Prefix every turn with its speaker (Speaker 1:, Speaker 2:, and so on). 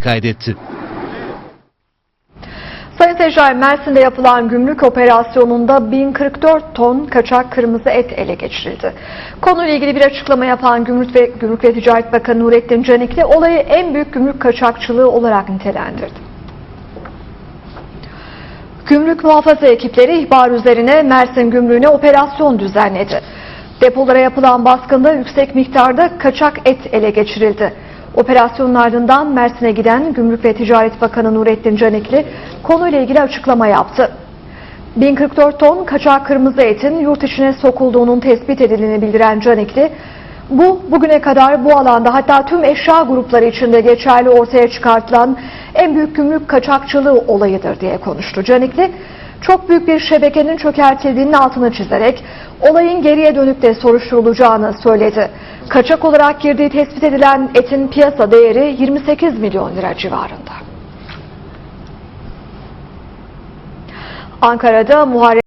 Speaker 1: kaydetti.
Speaker 2: Sayın seyirciler Mersin'de yapılan gümrük operasyonunda 1044 ton kaçak kırmızı et ele geçirildi. Konuyla ilgili bir açıklama yapan Gümrük ve, Gümrük ve Ticaret Bakanı Nurettin Canikli olayı en büyük gümrük kaçakçılığı olarak nitelendirdi. Gümrük muhafaza ekipleri ihbar üzerine Mersin gümrüğüne operasyon düzenledi. Depolara yapılan baskında yüksek miktarda kaçak et ele geçirildi. Operasyonun ardından Mersin'e giden Gümrük ve Ticaret Bakanı Nurettin Canikli konuyla ilgili açıklama yaptı. 1044 ton kaçak kırmızı etin yurt içine sokulduğunun tespit edildiğini bildiren Canikli, bu bugüne kadar bu alanda hatta tüm eşya grupları içinde geçerli ortaya çıkartılan en büyük gümrük kaçakçılığı olayıdır diye konuştu. Canikli, çok büyük bir şebekenin çökertildiğinin altını çizerek olayın geriye dönük de soruşturulacağını söyledi. Kaçak olarak girdiği tespit edilen etin piyasa değeri 28 milyon lira civarında. Ankara'da Muharrem